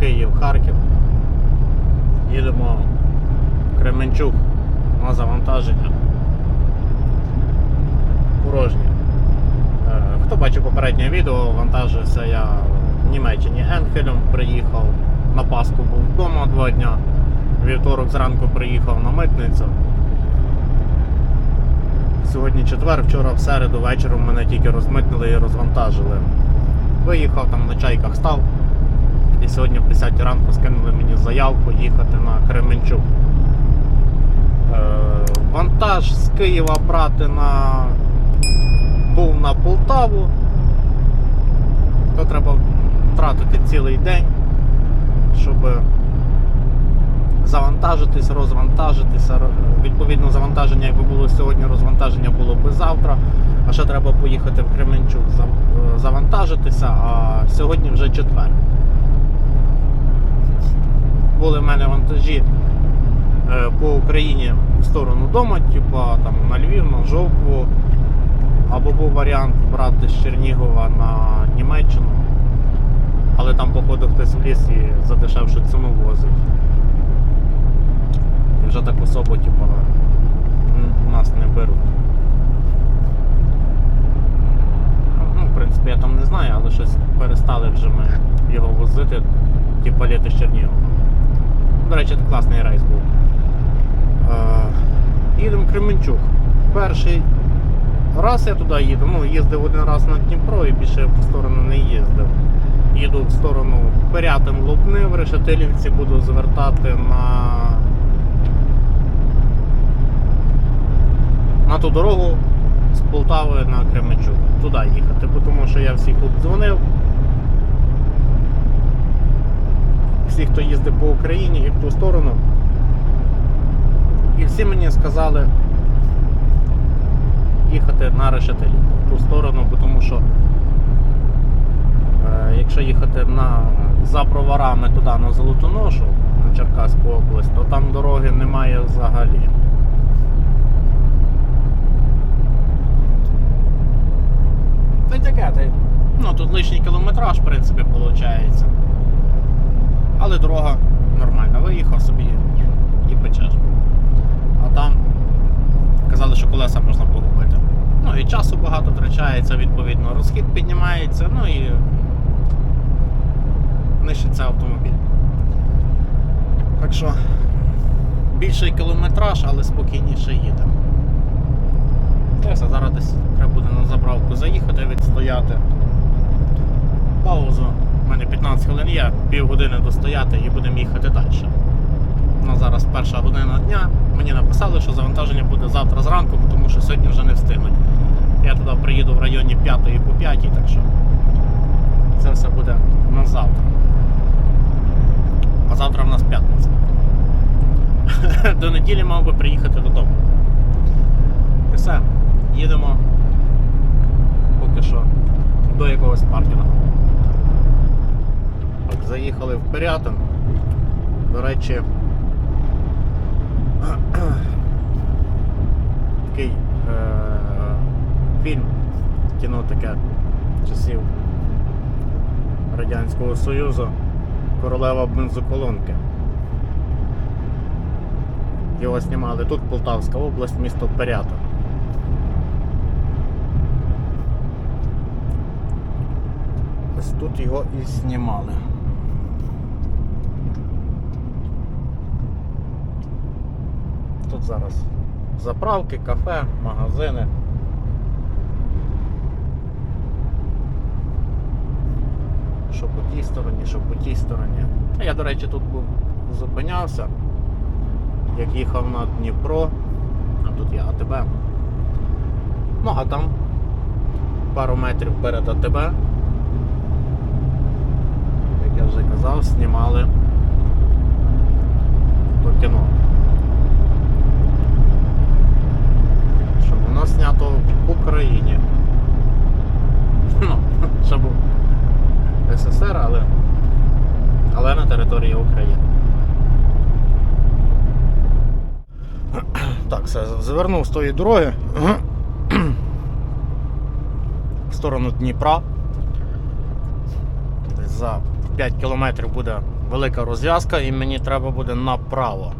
Київ, Харків. Їдемо в Кременчук на завантаження. Порожнє. Е, Хто бачив попереднє відео, вантажився я в Німеччині Енхелем, приїхав на Пасху був вдома два дня. Вівторок зранку приїхав на митницю. Сьогодні четвер, вчора в середу вечором мене тільки розмитнили і розвантажили. Виїхав там на чайках став. І сьогодні в 10 ранку скинули мені заявку їхати на Кременчук. Е, вантаж з Києва брати на був на Полтаву. То треба втратити цілий день, щоб завантажитись, розвантажитися. Відповідно, завантаження, якби було сьогодні, розвантаження було би завтра. А ще треба поїхати в Кременчук е, завантажитися, а сьогодні вже четвер. Були в мене вантажі е, по Україні в сторону дома, типа там на Львів, на Жовкву. Або був варіант брати з Чернігова на Німеччину. Але там, походу, хтось в ліс і задешевшу ціну возить. І вже так особо, типу, нас не беруть. Ну, в принципі, я там не знаю, але щось перестали вже ми його возити, ті палети з Чернігова. До речі, класний рейс був. Е, їдемо Кременчук. Перший раз я туди їду, ну їздив один раз на Дніпро і більше в сторону не їздив. Їду в сторону Пирятин Лубни, в Решетилівці буду звертати на на ту дорогу з Полтави на Кременчук. Туди їхати, тому що я всіх обдзвонив. Всі, хто їздить по Україні і в ту сторону. І всі мені сказали їхати на решетилі в ту сторону, тому що е, якщо їхати на, за броварами туди на Золотоношу, на Черкаську область, то там дороги немає взагалі. Та й таке, та ну тут лишній кілометраж, в принципі, виходить. Але дорога нормальна, виїхав собі і печеш. А там казали, що колеса можна погубити. Ну і часу багато втрачається, відповідно, розхід піднімається, ну і нищиться автомобіль. Так що більший кілометраж, але спокійніше їде. Все, зараз десь треба буде на заправку заїхати, відстояти. Паузу. У мене 15 хвилин є, півгодини достояти і будемо їхати далі. Ну, зараз перша година дня. Мені написали, що завантаження буде завтра зранку, тому що сьогодні вже не встигнуть. Я туди приїду в районі 5 по 5, так що це все буде на завтра. А завтра в нас п'ятниця. До неділі мав би приїхати додому. І все, їдемо поки що до якогось паркінгу. Так, заїхали в Пирятин. До речі, такий е- фільм, кіно таке часів Радянського Союзу Королева бензоколонки. Його знімали тут Полтавська область, місто Пирятин. Ось тут його і знімали. Тут зараз заправки, кафе, магазини. Що по тій стороні, що по тій стороні. Я, до речі, тут був зупинявся, як їхав на Дніпро, а тут є АТБ. Ну, а там пару метрів перед АТБ, як я вже казав, знімали то кіно. Що воно знято в Україні. Ну, ще був СССР, але, але на території України. Так, все, звернув з тої дороги в сторону Дніпра. За 5 кілометрів буде велика розв'язка і мені треба буде направо.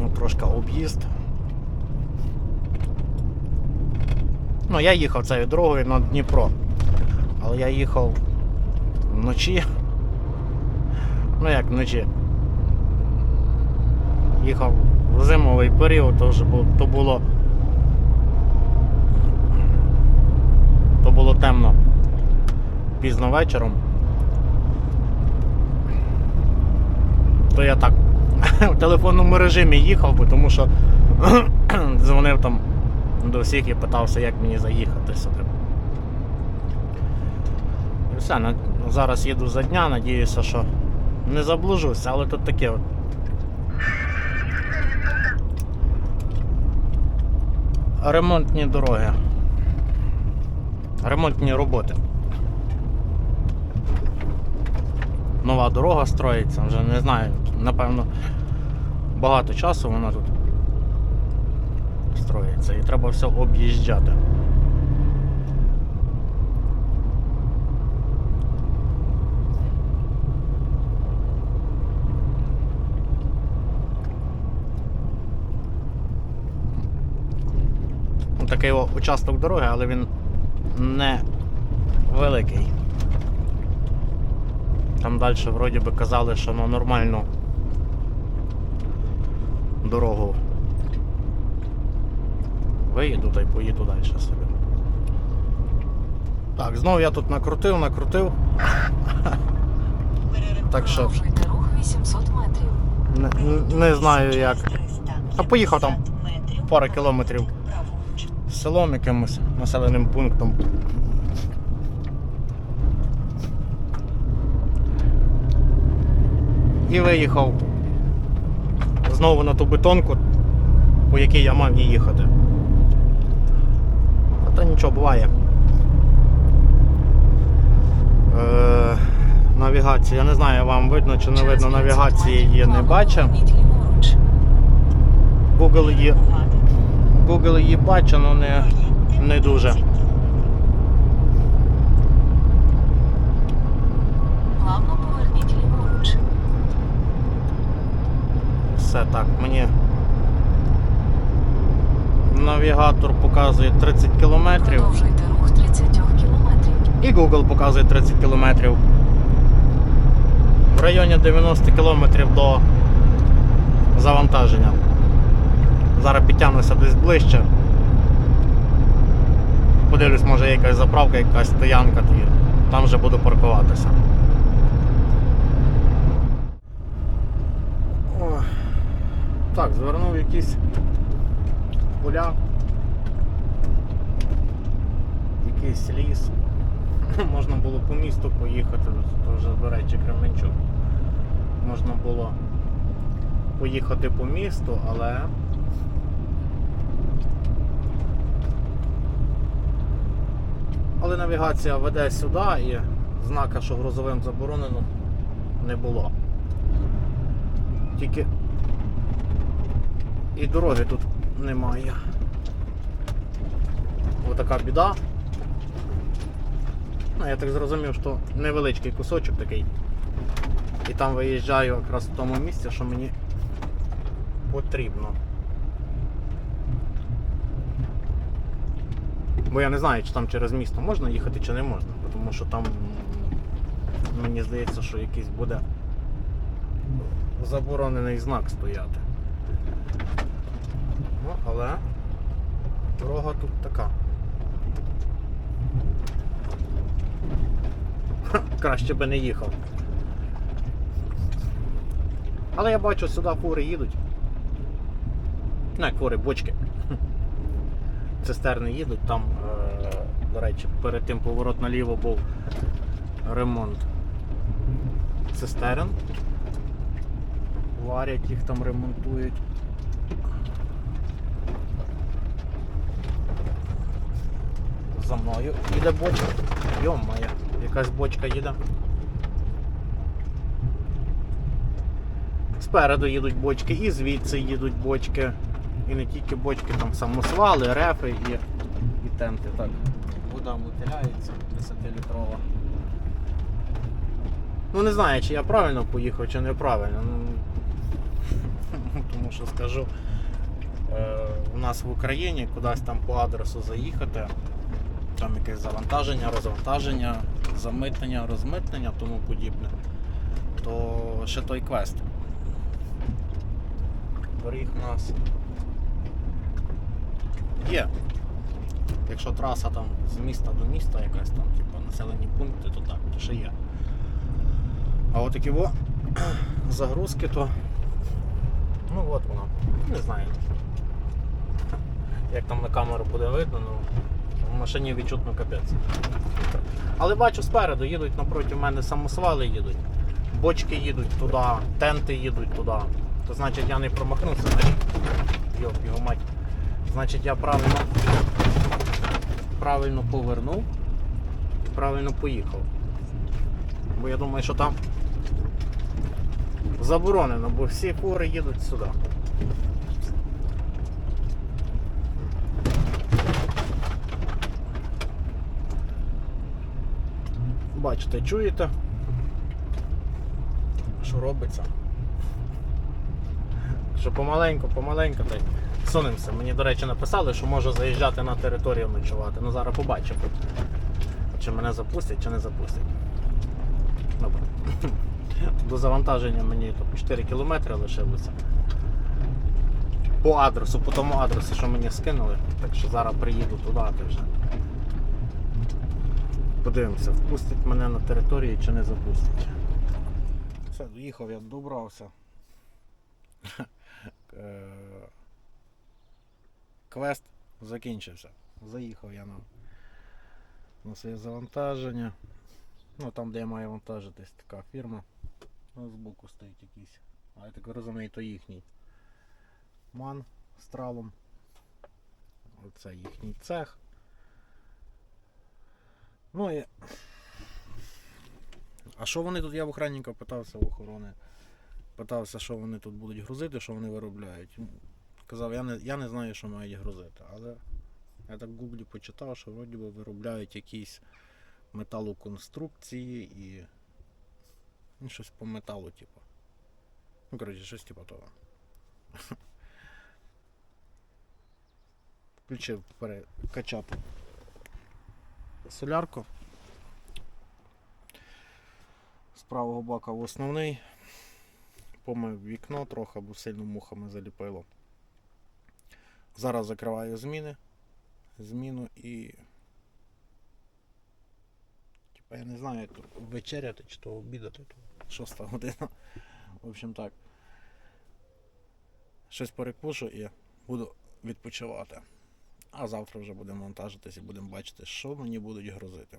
Ну, трошки об'їзд. Ну, я їхав цією дорогою на Дніпро. Але я їхав вночі. Ну як вночі. Їхав в зимовий період, то вже бу- то було. То було темно пізно вечором. То я так в телефонному режимі їхав, тому що дзвонив там до всіх і питався, як мені заїхати сюди. І все, на- зараз їду за дня, надіюся, що не заблужуся, але тут таке от. Ремонтні дороги. Ремонтні роботи. Нова дорога строїться, вже не знаю, напевно, багато часу вона тут строїться і треба все об'їжджати. Такий участок дороги, але він не великий. Там далі вроді би казали, що на нормальну дорогу виїду та й поїду далі собі. Так, знову я тут накрутив, накрутив. Так що Продовжуйте рух 800 метрів. не, не знаю як. А поїхав там пару кілометрів селом якимось населеним пунктом. І виїхав знову на ту бетонку, по якій я мав їхати. Нічого буває. Е, навігація, я не знаю, вам видно чи не видно, навігації її не бачу. Google її, Google її бачу, але не, не дуже. Все так, мені навігатор показує 30 кілометрів рух 30 кілометрів. і Google показує 30 кілометрів. В районі 90 кілометрів до завантаження. Зараз підтягнуся десь ближче. Подивлюсь, може є якась заправка, якась стоянка, там вже буду паркуватися. Так, звернув якісь поля. Якийсь ліс. Можна було по місту поїхати, то вже, до речі, Кременчук. Можна було поїхати по місту, але. Але навігація веде сюди і знака, що грузовим заборонено, не було. Тільки і дороги тут немає. Отака біда. Ну, я так зрозумів, що невеличкий кусочок такий. І там виїжджаю якраз в тому місці, що мені потрібно. Бо я не знаю, чи там через місто можна їхати, чи не можна, тому що там мені здається, що якийсь буде заборонений знак стояти. Ну, але дорога тут така. Ха, Краще би не їхав. Але я бачу, сюди фури їдуть. Ну, як фури, бочки. Цистерни їдуть, там, е, до речі, перед тим поворот наліво був ремонт цистерн. Варять їх там ремонтують. За мною їде бочка. Йо-моє, якась бочка їде. Спереду їдуть бочки, і звідси їдуть бочки. І не тільки бочки, там самосвали, рефи і, і тенти. Так. Вода мотиляється 10-літрова. Ну не знаю, чи я правильно поїхав, чи неправильно. Ну, тому що скажу, е, у нас в Україні кудись там по адресу заїхати, там якесь завантаження, розвантаження, замитнення, розмитнення, тому подібне, то ще той квест. Доріг у нас є. Якщо траса там з міста до міста якась там, типу населені пункти, то так, то ще є. А от такі во загрузки, то ну от вона. Не знаю. Як там на камеру буде видно, ну машині відчутно капець. Але бачу спереду, їдуть напроти мене самосвали їдуть, бочки їдуть туди, тенти їдуть туди. То значить я не промахнувся. Йоп, його мать. Значить я правильно правильно повернув і правильно поїхав. Бо я думаю, що там заборонено, бо всі фури їдуть сюди. Бачите, чуєте, що робиться? Що помаленьку, помаленьку та й сунемося. Мені, до речі, написали, що можу заїжджати на територію ночувати. Ну зараз побачимо. Чи мене запустять, чи не запустять. Добре. До завантаження мені тут 4 кілометри лишилося. По адресу, по тому адресу, що мені скинули. Так що зараз приїду туди вже. Подивимося, впустять мене на територію чи не запустять. Все, доїхав, я добрався. Е, Квест закінчився. Заїхав я на, на своє завантаження. Ну там, де я маю вантажитись, така фірма. Ну, збоку стоїть якийсь. А я так розумію, то їхній. Ман з тралом. Оце їхній цех. Ну і. А що вони тут? Я в охранника питався в охорони. Питався, що вони тут будуть грузити, що вони виробляють. Казав, я не, я не знаю, що мають грузити, але я так в гуглі почитав, що вроді би виробляють якісь металоконструкції і. Ну, щось по металу, типу. Ну, коротше, щось типу того. Включив перекачати солярку. З правого бока в основний. Помив вікно трохи, бо сильно мухами заліпило. Зараз закриваю зміни. Зміну і. Типа я не знаю, то вечеряти чи то обідати, то шоста година. В общем так. Щось перекушу і буду відпочивати. А завтра вже будемо монтажитись і будемо бачити, що мені будуть грузити.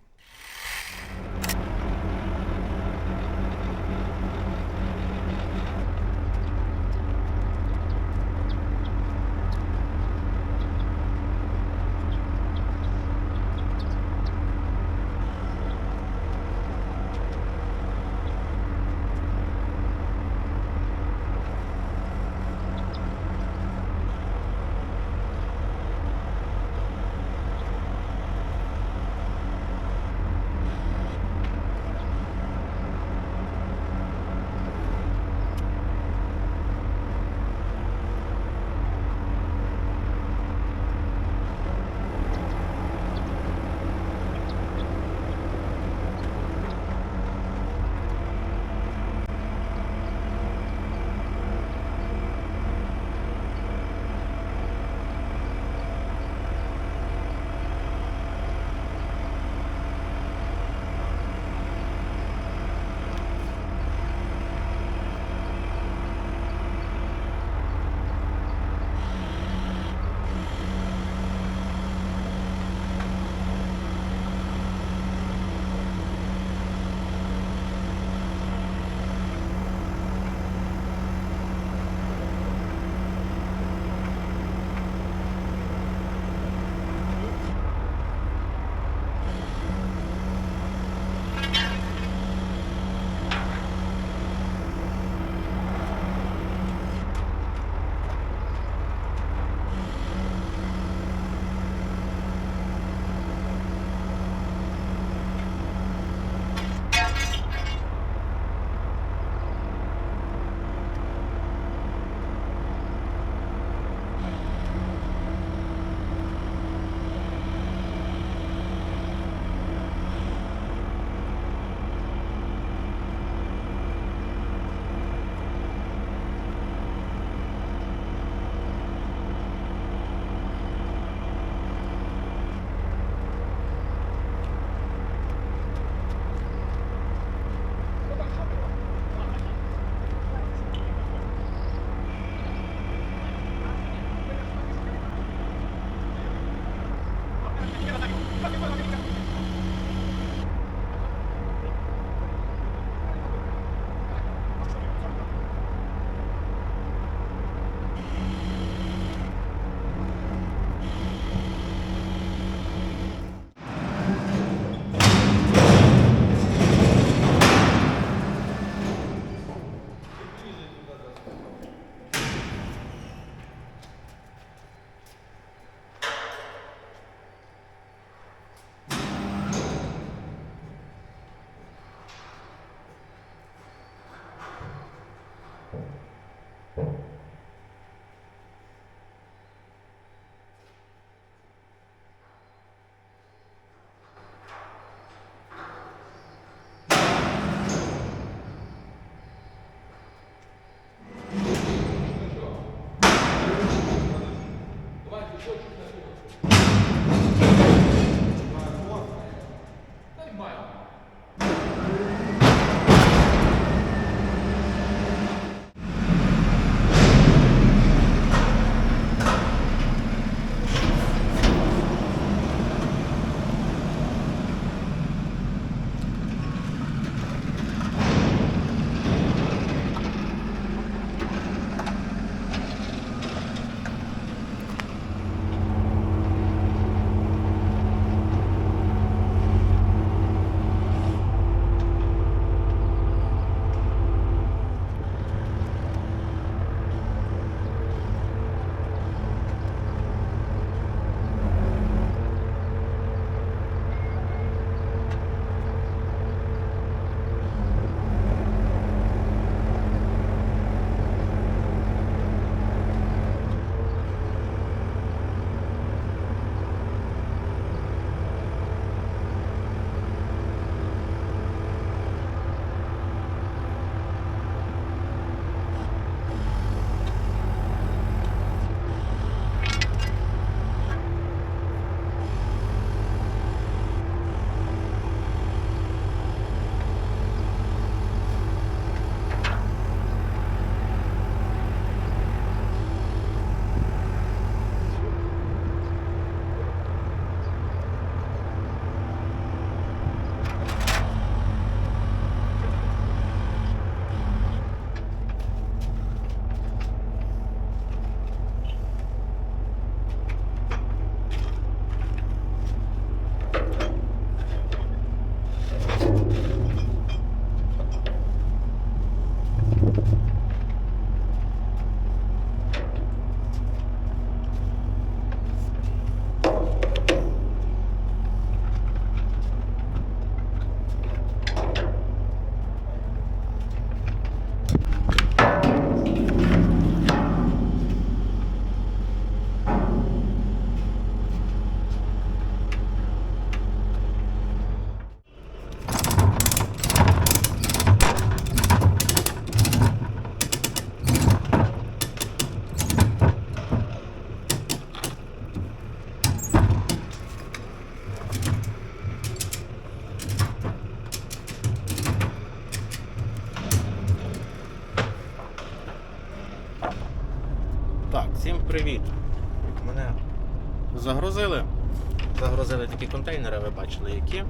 Бачили які.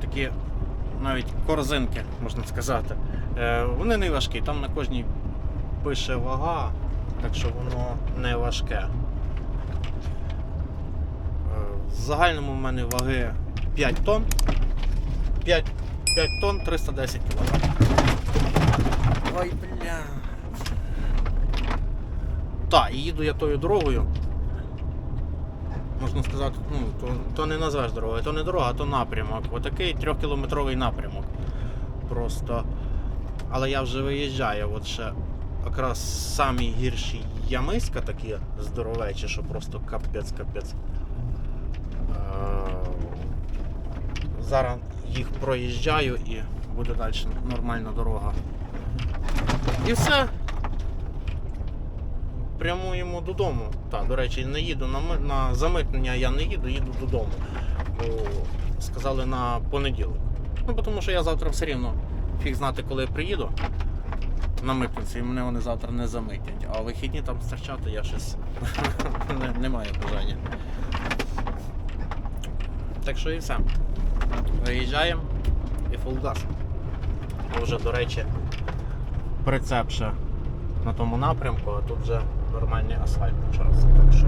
Такі навіть корзинки, можна сказати. Е, вони не важкі, там на кожній пише вага, так що воно не важке. Е, в загальному в мене ваги 5 тонн. 5, 5 тонн 310 кг. Ой, бля. Так, і їду я тою дорогою. Можна сказати, ну, то, то не назвеш дорогою, то не дорога, то напрямок. Отакий трьохкілометровий напрямок. Просто. Але я вже виїжджаю, от ще якраз самі гірші ямиська такі здоровечі, що просто капець, капець. Е, Зараз їх проїжджаю і буде далі нормальна дорога. І все. Прямуємо додому. Так, до речі, не їду на, на замитнення, я не їду, їду додому. Бо сказали на понеділок. Ну, тому що я завтра все рівно фіг знати, коли я приїду. на митниці, і мене вони завтра не замитять. А вихідні там стерчати я щось не, маю бажання. Так що і все. Виїжджаємо і фулгаз. Вже, до речі, прицеп ще на тому напрямку, а тут вже нормальний асфальт почався. Так що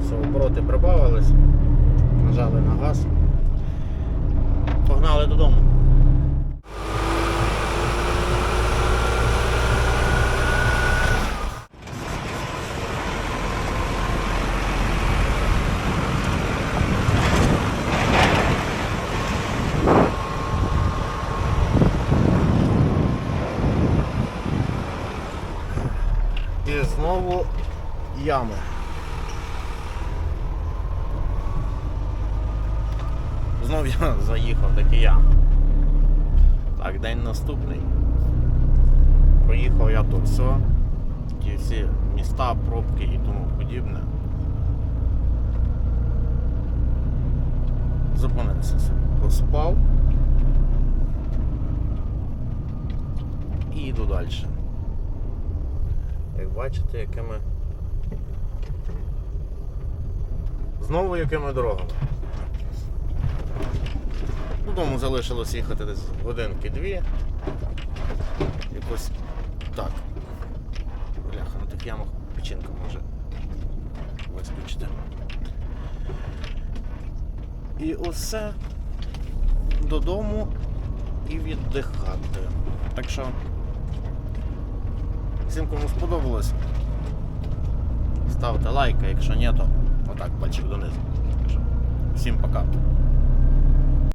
все, обороти прибавились, нажали на газ. Погнали додому. І знову ями. Знов я заїхав такі ями. Так, день наступний. Проїхав я тут все. Ті всі міста, пробки і тому подібне. Зупинився, собі, поспав. І йду далі. Як бачите, якими. Знову якими дорогами. Додому залишилось їхати десь годинки-дві. Якось так. Бляха, на тих ямах печінка може вискочити. І усе додому і віддихати. Так що всім кому сподобалось. Ставте лайк, якщо ні, то отак пальчик донизу. Всім пока.